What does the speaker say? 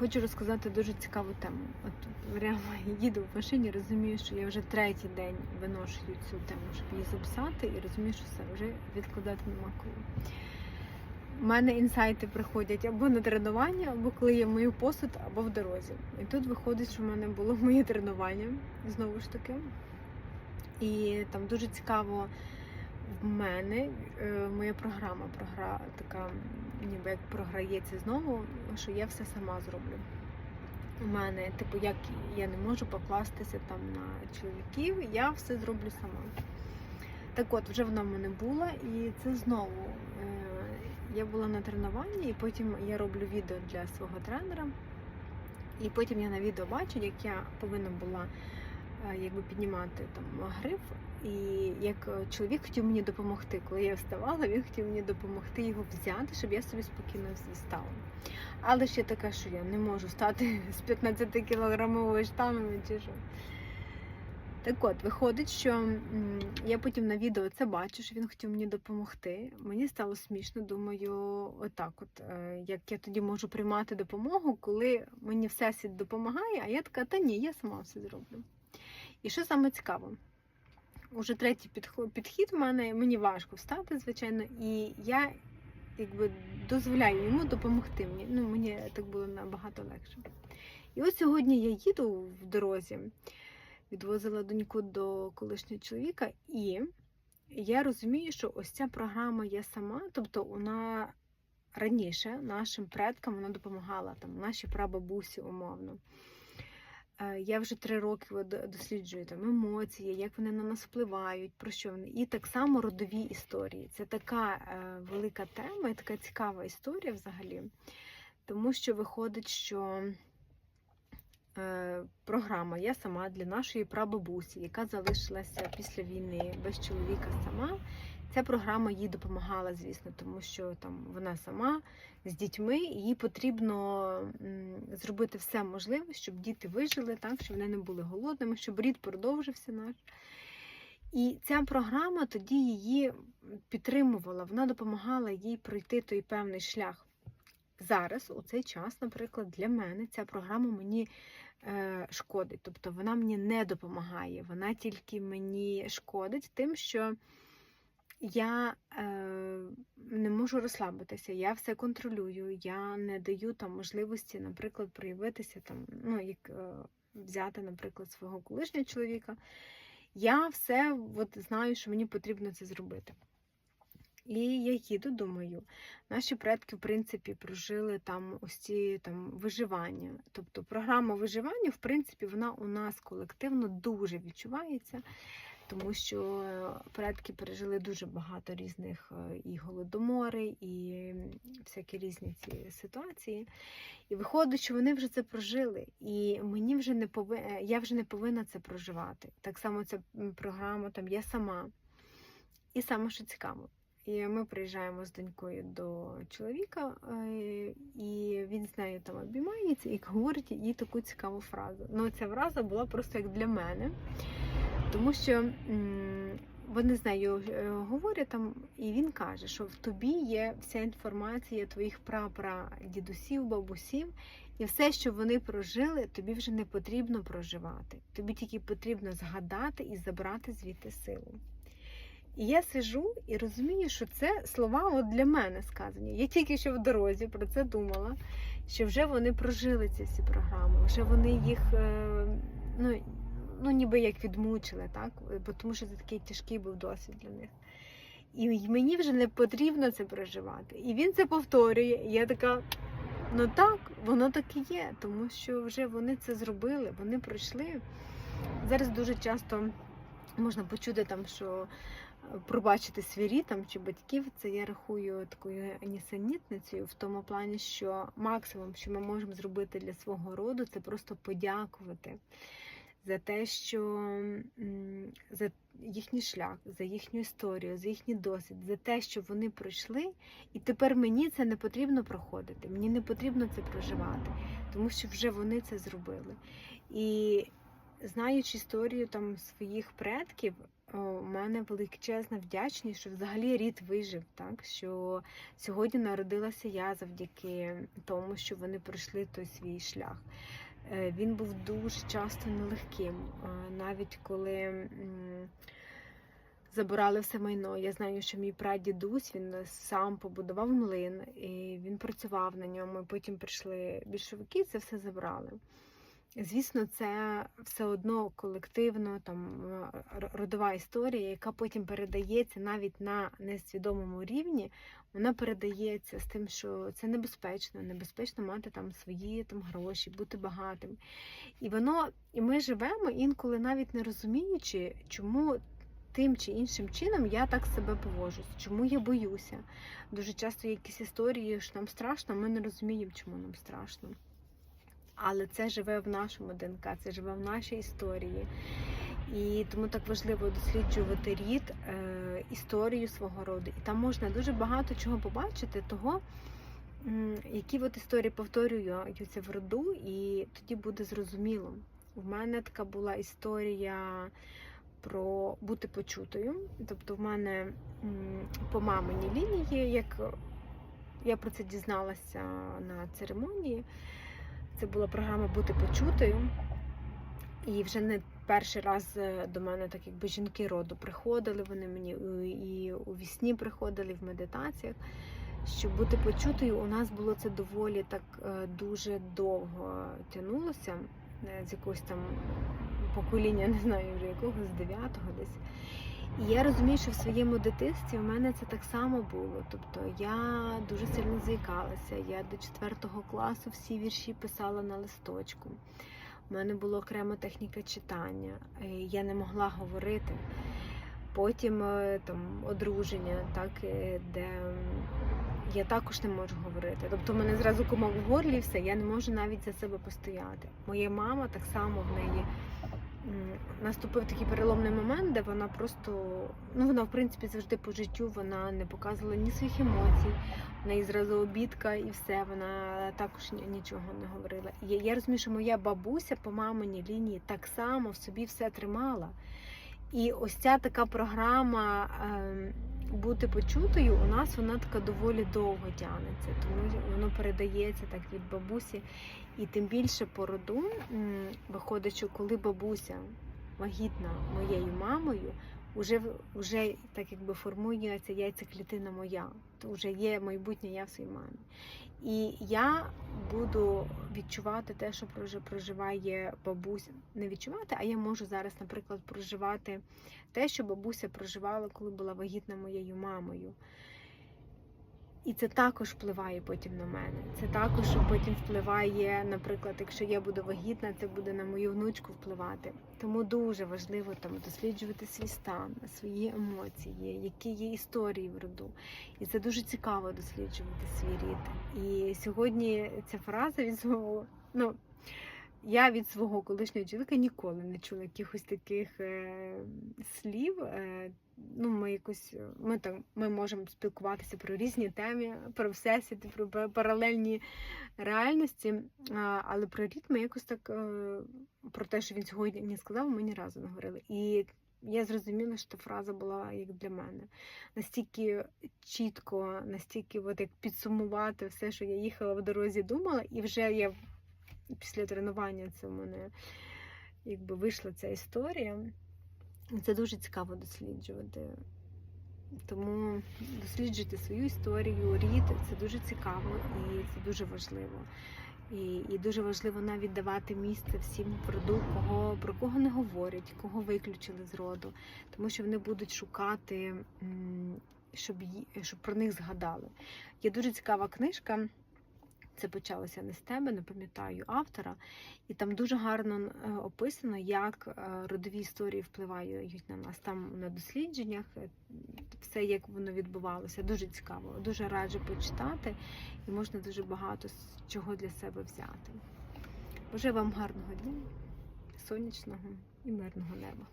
Хочу розказати дуже цікаву тему. От прямо їду в машині, розумію, що я вже третій день виношую цю тему, щоб її записати, і розумію, що все вже відкладати нема коли. У мене інсайти приходять або на тренування, або коли я мию посуд, або в дорозі. І тут виходить, що в мене було моє тренування знову ж таки. І там дуже цікаво в мене е, моя програма програ, така, ніби як програється знову, що я все сама зроблю. У мене, типу, як я не можу покластися там на чоловіків, я все зроблю сама. Так от, вже вона в мене була, і це знову. Е, я була на тренуванні, і потім я роблю відео для свого тренера. І потім я на відео бачу, як я повинна була е, якби піднімати там гриф, і як е, чоловік хотів мені допомогти. Коли я вставала, він хотів мені допомогти його взяти, щоб я собі спокійно стала. Але ще таке, що я не можу стати з 15 кілограмовою штангою чи що. Так от, виходить, що я потім на відео це бачу, що він хотів мені допомогти. Мені стало смішно, думаю, отак, от е, як я тоді можу приймати допомогу, коли мені всесвіт допомагає, а я така, та ні, я сама все зроблю. І що саме цікаво? Уже третій підхід в мене, мені важко встати, звичайно, і я якби дозволяю йому допомогти мені. Ну, мені так було набагато легше. І ось сьогодні я їду в дорозі, відвозила доньку до колишнього чоловіка, і я розумію, що ось ця програма я сама, тобто вона раніше нашим предкам вона допомагала, там, наші прабабусі умовно. Я вже три роки досліджую там емоції, як вони на нас впливають, про що вони. І так само родові історії. Це така е, велика тема і така цікава історія взагалі. Тому що виходить, що програма я сама для нашої прабабусі, яка залишилася після війни без чоловіка сама. Ця програма їй допомагала, звісно, тому що там вона сама з дітьми, і їй потрібно зробити все можливе, щоб діти вижили, так, щоб вони не були голодними, щоб рід продовжився наш. І ця програма тоді її підтримувала, вона допомагала їй пройти той певний шлях. Зараз, у цей час, наприклад, для мене ця програма мені е, шкодить. Тобто вона мені не допомагає, вона тільки мені шкодить тим, що я е, не можу розслабитися, я все контролюю, я не даю там можливості, наприклад, проявитися там, ну, як е, взяти, наприклад, свого колишнього чоловіка. Я все от, знаю, що мені потрібно це зробити. І я їду, думаю, наші предки, в принципі, прожили там ось ці там виживання. Тобто програма виживання, в принципі, вона у нас колективно дуже відчувається, тому що предки пережили дуже багато різних е, і голодомори, і всякі різні ці ситуації. І виходить, що вони вже це прожили, і мені вже не пови... е, я вже не повинна це проживати. Так само ця програма там я сама. І саме що цікаво. І ми приїжджаємо з донькою до чоловіка, і він з нею там обіймається і говорить їй таку цікаву фразу. Ну, ця фраза була просто як для мене, тому що вони з нею е, говорять там, і він каже, що в тобі є вся інформація твоїх прапрадідусів, бабусів, і все, що вони прожили, тобі вже не потрібно проживати. Тобі тільки потрібно згадати і забрати звідти силу. І я сижу і розумію, що це слова от для мене сказані. Я тільки що в дорозі про це думала, що вже вони прожили ці всі програми, вже вони їх е, ну, ну ніби як відмучили, так? Бо тому що це такий тяжкий був досвід для них. І мені вже не потрібно це проживати. І він це повторює. І я така, ну так, воно так і є, тому що вже вони це зробили, вони пройшли. Зараз дуже часто можна почути там, що пробачити свій рід там, чи батьків, це я рахую такою нісенітницею в тому плані, що максимум, що ми можемо зробити для свого роду, це просто подякувати за те, що за їхній шлях, за їхню історію, за їхній досвід, за те, що вони пройшли, і тепер мені це не потрібно проходити, мені не потрібно це проживати, тому що вже вони це зробили. І знаючи історію там своїх предків, у мене величезна вдячність, що взагалі рід вижив, так що сьогодні народилася я завдяки тому, що вони пройшли той свій шлях. Е, Він був дуже часто нелегким, Е, навіть коли. Забирали все майно. Я знаю, що мій прадідусь він сам побудував млин, і він працював на ньому. Потім прийшли більшовики, це все забрали. Звісно, це все одно колективно, там е, родова історія, яка потім передається навіть на несвідомому рівні. Вона передається з тим, що це небезпечно, небезпечно мати там свої там гроші, бути багатим. І воно, і ми живемо інколи навіть не розуміючи, чому тим чи іншим чином я так себе поводжусь, чому я боюся. Дуже часто якісь історії, що нам страшно, ми не розуміємо, чому нам страшно. Але це живе в нашому ДНК, це живе в нашій історії. І тому так важливо досліджувати рід, е, історію свого роду. І там можна дуже багато чого побачити, того, які от історії повторюються в роду, і тоді буде зрозуміло. У мене така була історія про бути почутою. Тобто, в мене по маминій лінії, як я про це дізналася на церемонії. Це була програма Бути почутою. І вже не перший раз е, до мене так якби жінки роду приходили, вони мені е, і у вісні приходили, і в медитаціях. Щоб бути почутою, у нас було це доволі так е, дуже довго тягнулося е, з якогось там покоління, не знаю вже якого, з дев'ятого десь. І я розумію, що в своєму дитинстві в мене це так само було. Тобто я дуже сильно заїкалася. Я до четвертого класу всі вірші писала на листочку. У мене була окрема техніка читання. е, Я не могла говорити. Потім е, там одруження, так, е, де я також не можу говорити. Тобто в мене зразу кома в горлі, все, я не можу навіть за себе постояти. Моя мама так само в неї наступив такий переломний момент, де вона просто, ну вона в принципі завжди по життю вона не показувала ні своїх емоцій, в неї зразу обідка і все, вона також нічого не говорила. Я, я розумію, що моя бабуся по маминій лінії так само в собі все тримала. І ось ця така програма ем, бути почутою, у нас вона така доволі довго тягнеться, тому воно передається так від бабусі. І тим більше по роду виходить, що коли бабуся вагітна моєю мамою, вже, вже так якби формується яйцеклітина моя, то вже є майбутнє я в своїй мамі. І я буду відчувати те, що прожи- проживає бабуся. Не відчувати, а я можу зараз, наприклад, проживати те, що бабуся проживала, коли була вагітна моєю мамою. І це також впливає потім на мене. Це також потім впливає, наприклад, якщо я буду вагітна, це буде на мою внучку впливати. Тому дуже важливо там досліджувати свій стан, свої емоції, які є історії в роду. І це дуже цікаво досліджувати свій рід. І сьогодні ця фраза від свого, ну я від свого колишнього чоловіка ніколи не чула якихось таких е, слів. Е, ну, ми якось ми там ми можемо спілкуватися про різні теми, про всесвіт, про паралельні реальності. А, але про рід ми якось так е, про те, що він сьогодні мені сказав, ми ні разу не говорили. І я зрозуміла, що та фраза була як для мене. Настільки чітко, настільки от як підсумувати все, що я їхала в дорозі, думала, і вже я після тренування це в мене якби вийшла ця історія. Це дуже цікаво досліджувати. Тому досліджуйте свою історію, рід це дуже цікаво і це дуже важливо. І, і дуже важливо навіть давати місце всім роду, кого про кого не говорять, кого виключили з роду, тому що вони будуть шукати, щоб, щоб про них згадали. Є дуже цікава книжка. Це почалося не з тебе, не пам'ятаю автора, і там дуже гарно е, описано, як е, родові історії впливають на нас. Там на дослідженнях е, все, як воно відбувалося. Дуже цікаво. Дуже раджу почитати, і можна дуже багато чого для себе взяти. Бажаю вам гарного дня, сонячного і мирного неба.